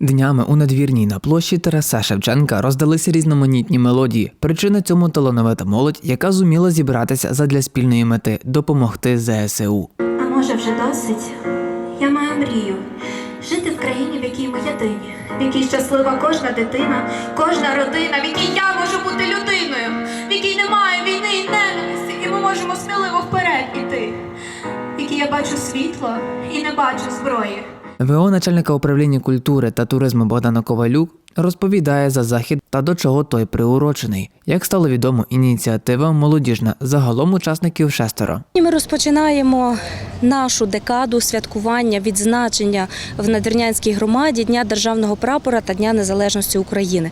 днями у надвірній на площі Тараса Шевченка роздалися різноманітні мелодії. Причина цьому талановита молодь, яка зуміла зібратися задля спільної мети допомогти ЗСУ. А може вже досить? Я маю мрію жити в країні, в якій ми єдині, в якій щаслива кожна дитина, кожна родина, в якій я можу бути людиною, в якій немає війни і ненависті, і ми можемо сміливо вперед іти, в якій я бачу світло і не бачу зброї. ВО начальника управління культури та туризму Богдана Ковалюк розповідає за захід та до чого той приурочений. Як стало відомо, ініціатива молодіжна загалом учасників шестеро. Ми розпочинаємо нашу декаду святкування відзначення в Надвірнянській громаді Дня державного прапора та Дня Незалежності України.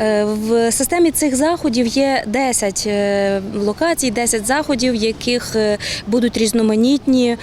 Е, В системі цих заходів є 10 е, локацій, 10 заходів, яких е, будуть різноманітні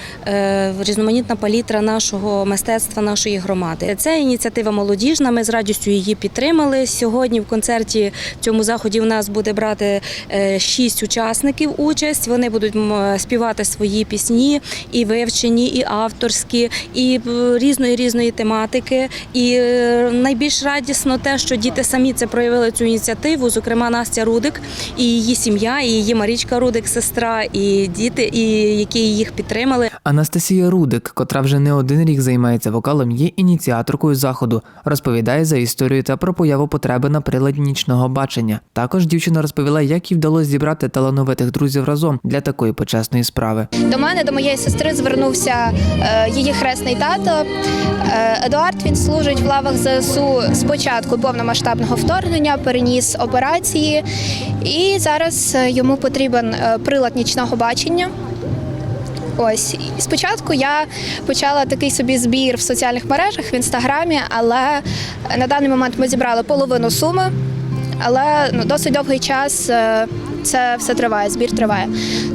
різноманітна палітра нашого мистецтва, нашої громади. Це ініціатива молодіжна. Ми з радістю її підтримали. Сьогодні в концерті в цьому заході у нас буде брати е, шість учасників участь. Вони будуть співати свої пісні, і вивчені, і авторські, і е, різної різної тематики. І е, найбільш радісно те, що діти самі це проявили цю ініціативу. Зокрема, Настя Рудик і її сім'я, і її Марічка Рудик, сестра, і діти, і які їх підтримали. Анастасія Рудик, котра вже не один рік займається вокалом, є ініціаторкою заходу, розповідає за історію та про появу потреби на приладі нічного бачення. Також дівчина розповіла, як їй вдалося зібрати талановитих друзів разом для такої почесної справи. До мене, до моєї сестри, звернувся е, її хресний тато. Е, Едуард він служить в лавах ЗСУ з початку повномасштабного вторгнення, переніс операції, і зараз е, йому потрібен прилад нічного бачення. Ось спочатку я почала такий собі збір в соціальних мережах в інстаграмі, але на даний момент ми зібрали половину суми. Але ну, досить довгий час е, це все триває, збір триває.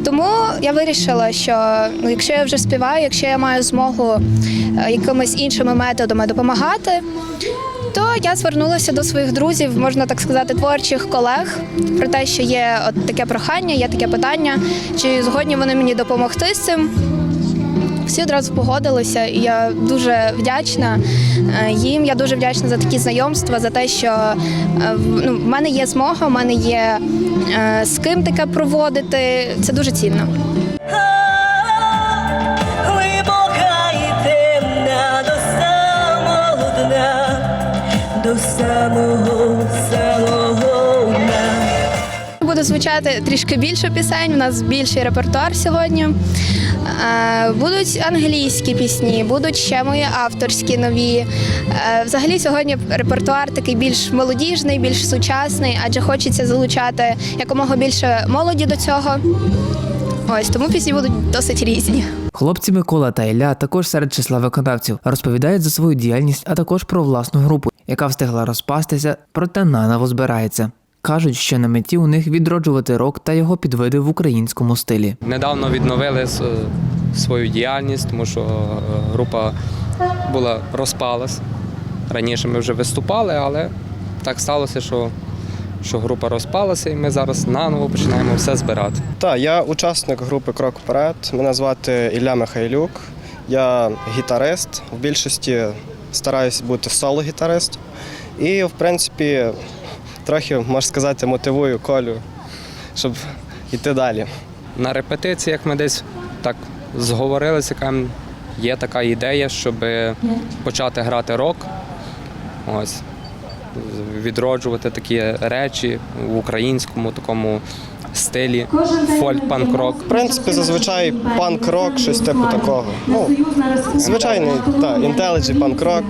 Тому я вирішила, що ну, якщо я вже співаю, якщо я маю змогу е, якимись іншими методами допомагати, то я звернулася до своїх друзів, можна так сказати, творчих колег про те, що є от таке прохання, є таке питання, чи згодні вони мені допомогти з цим. Всі одразу погодилися, і я дуже вдячна е, їм. Я дуже вдячна за такі знайомства, за те, що е, ну, в мене є змога, в мене є е, з ким таке проводити. Це дуже цінно. Звучати трішки більше пісень. У нас більший репертуар сьогодні. Е, Будуть англійські пісні, будуть ще мої авторські нові. Е, Взагалі сьогодні репертуар такий більш молодіжний, більш сучасний, адже хочеться залучати якомога більше молоді до цього. Ось тому пісні будуть досить різні. Хлопці Микола та Ілля також серед числа виконавців розповідають за свою діяльність, а також про власну групу, яка встигла розпастися, проте наново збирається. Кажуть, що на меті у них відроджувати рок та його підвиди в українському стилі. Недавно відновили свою діяльність, тому що е, група була розпалась. Раніше ми вже виступали, але так сталося, що, що група розпалася, і ми зараз наново починаємо все збирати. Так, я учасник групи Крок вперед. Мене звати Ілля Михайлюк. Я гітарист. В більшості стараюсь бути соло-гітарист. І, в принципі, трохи, можна сказати, мотивую колю, щоб йти далі. На репетиціях ми десь так зговорилися, кажемо, є така ідея, щоб почати грати рок. Ось. Відроджувати такі речі в українському такому стилі, фольк-панк-рок. В принципі, зазвичай панк-рок, щось типу такого. Ну, звичайний, так, інтеліджі панк-рок.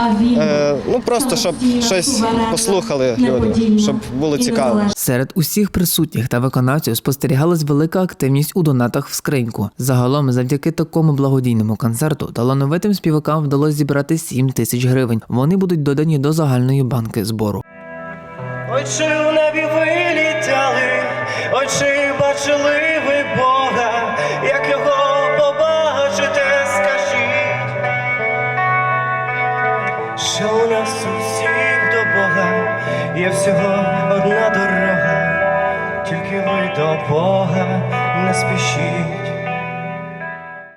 Е, ну просто щоб щось послухали люди, щоб було цікаво. Серед усіх присутніх та виконавців спостерігалась велика активність у донатах в скриньку. Загалом, завдяки такому благодійному концерту, талановитим співакам вдалося зібрати 7 тисяч гривень. Вони будуть додані до загальної банки збору. Ой, чи в небі вилітали, ой, чи бачили ви є всього одна дорога, тільки ви до Бога не спішіть.